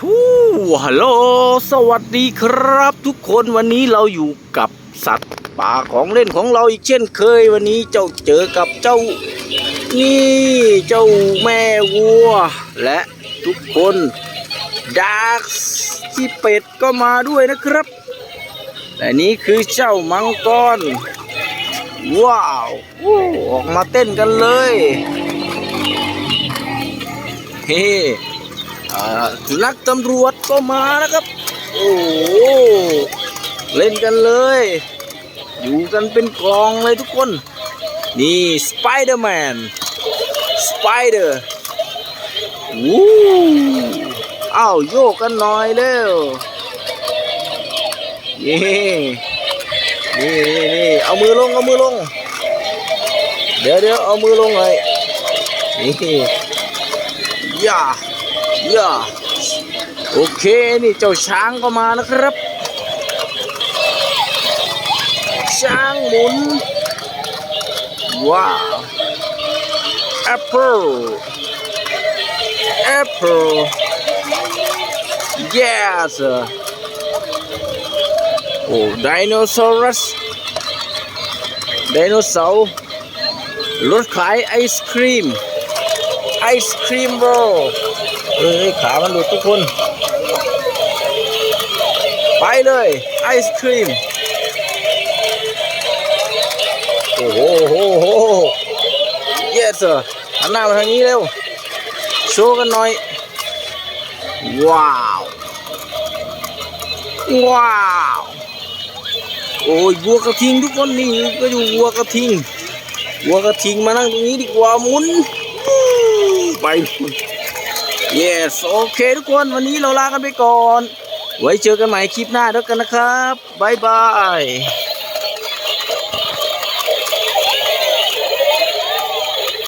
ฮู้ฮัลโหล สวัสดีครับทุกคนวันนี้เราอยู่กับสัตว์ป่าของเล่นของเราอีกเช่นเคยวันนี้เจ้าเจอกับเจ้า นี่เจ้าแม่วัว และทุกคนดาร์กที่เป็ดก็มาด้วยนะครับแต่นี้คือเจ้ามังกร ว้าวออกมาเต้นกันเลย เฮ้ สุนัขตำรวจก็มานะครับ โอ้เล่นกันเลย อยู่กันเป็นกองเลยทุกคน นี่สไปเดอร์แมนสไปเดอร์วู้อ้าวโยกกันหน่อยเร็วนี่นี่นี่เอามือลง เอามือลง เดี๋ยวเดี๋ยวเอามือลงเลยนี่ย่า ย่าโอเคนี่เจ้าช้างก็มานะครับ ช้างหมุน ว้าวแอปเปิลแอปเปิล yes โอ้ไดโนเสาร์ไดโนเสาร์รถขายไอศครีม ไอศครีมโร เอ้ยขามันหลุดทุกคน ไปเลย ไอศครีม โอ้โหโหโห yes sir หันหน้ามาทางนี้เร็ว โชว์กันหน่อย ว้าว ว้าว โอ้ยวัวกระทิงทุกคนนี่ก็อยู่วัวกระทิงวัวกระทิงมานั่งตรงนี้ดีกว่ามุนไป yes โอเคทุกคนวันนี้เราลากันไปก่อน ไว้เจอกันใหม่คลิปหน้าแล้วกันนะครับ บ๊ายบาย